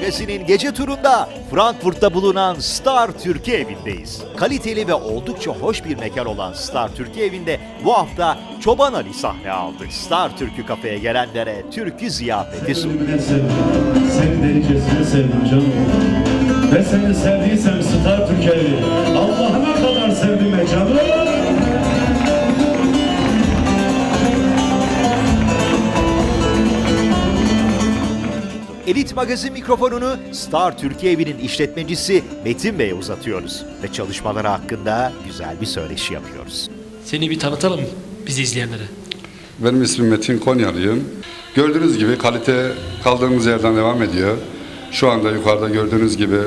Körfezi'nin gece turunda Frankfurt'ta bulunan Star Türkiye evindeyiz. Kaliteli ve oldukça hoş bir mekan olan Star Türkiye evinde bu hafta Çoban Ali sahne aldı. Star Türkü kafeye gelenlere türkü ziyafeti sundu. Seni delicesine sevdim canım. Ve seni sevdiysem Star Türkiye'yi Allah'ına Elit Magazin mikrofonunu Star Türkiye evinin işletmecisi Metin Bey'e uzatıyoruz. Ve çalışmaları hakkında güzel bir söyleşi yapıyoruz. Seni bir tanıtalım bizi izleyenlere. Benim ismim Metin Konyalıyım. Gördüğünüz gibi kalite kaldığımız yerden devam ediyor. Şu anda yukarıda gördüğünüz gibi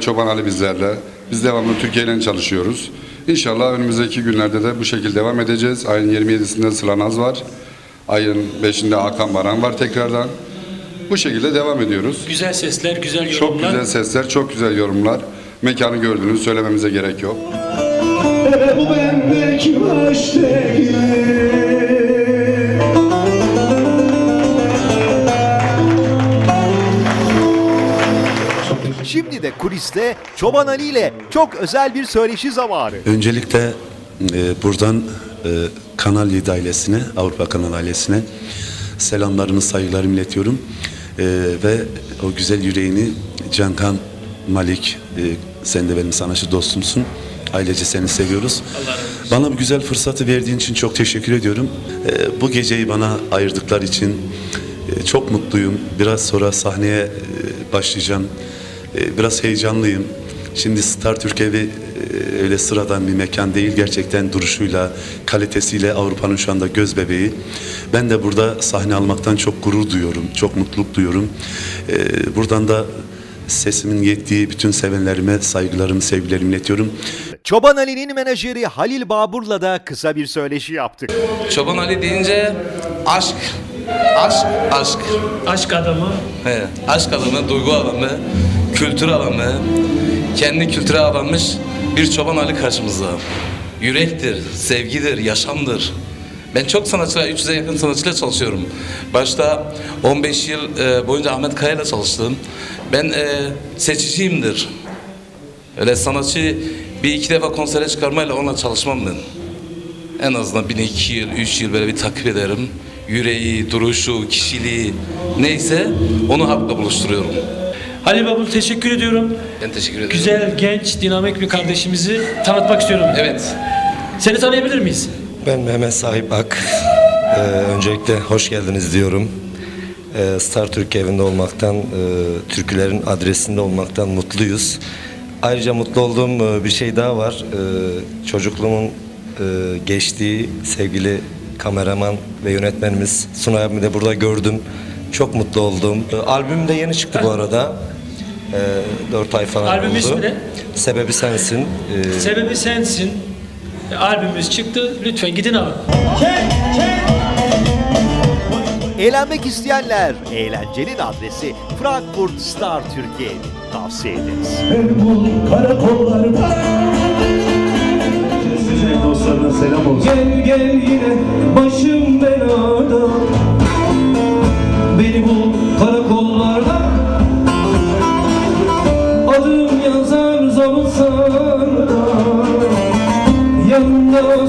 Çoban Ali bizlerle. Biz devamlı Türkiye ile çalışıyoruz. İnşallah önümüzdeki günlerde de bu şekilde devam edeceğiz. Ayın 27'sinde Sıla Naz var. Ayın 5'inde Hakan Baran var tekrardan. Bu şekilde devam ediyoruz. Güzel sesler, güzel Çok yorumlar. güzel sesler, çok güzel yorumlar. Mekanı gördünüz, söylememize gerek yok. Bu bendeki değil. Şimdi de kuliste Çoban Ali ile çok özel bir söyleşi zamanı. Öncelikle e, buradan e, Kanal 7 ailesine, Avrupa Kanal ailesine selamlarımı, saygılarımı iletiyorum. E, ve o güzel yüreğini Cankan Malik, e, sen de benim sanatçı dostumsun. Ailece seni seviyoruz. Bana bu güzel fırsatı verdiğin için çok teşekkür ediyorum. E, bu geceyi bana ayırdıkları için e, çok mutluyum. Biraz sonra sahneye e, başlayacağım. E, biraz heyecanlıyım. Şimdi Star Türk evi e, öyle sıradan bir mekan değil. Gerçekten duruşuyla, kalitesiyle Avrupa'nın şu anda göz bebeği. Ben de burada sahne almaktan çok gurur duyuyorum. Çok mutluluk duyuyorum. E, buradan da sesimin yettiği bütün sevenlerime saygılarımı, sevgilerimi iletiyorum. Çoban Ali'nin menajeri Halil Babur'la da kısa bir söyleşi yaptık. Çoban Ali deyince aşk, aşk, aşk. Aşk adamı. He, aşk adamı, duygu adamı, kültür adamı, kendi kültüre adanmış bir Çoban Ali karşımızda. Yürektir, sevgidir, yaşamdır. Ben çok sanatçıyla, 300'e yakın sanatçıyla çalışıyorum. Başta 15 yıl e, boyunca Ahmet Kaya ile çalıştım. Ben e, seçiciyimdir. Öyle sanatçı bir iki defa konsere çıkarmayla onunla çalışmam ben. En azından bir iki yıl, üç yıl böyle bir takip ederim. Yüreği, duruşu, kişiliği neyse onu halkla buluşturuyorum. Halil Babul teşekkür ediyorum. Ben teşekkür ederim. Güzel, genç, dinamik bir kardeşimizi tanıtmak istiyorum. Evet. Seni tanıyabilir miyiz? Ben Mehmet Sahip Ak. Ee, öncelikle hoş geldiniz diyorum. Ee, Star Türkiye evinde olmaktan, e, türkülerin adresinde olmaktan mutluyuz. Ayrıca mutlu olduğum e, bir şey daha var. Ee, çocukluğumun e, geçtiği sevgili kameraman ve yönetmenimiz Sunay abimi de burada gördüm. Çok mutlu oldum. Ee, albüm de yeni çıktı bu arada. Ee, 4 ay falan Albüm oldu. ismi ne? Sebebi sensin. Ee, Sebebi sensin. E, Albümümüz çıktı. Lütfen gidin alın. Eğlenmek isteyenler eğlencenin adresi Frankfurt Star Türkiye. Tavsiye ederiz. Karakollarda Size dostlarına selam olsun. Gel gel yine başım belada karakollarda Adım yazar Yanımda sen ol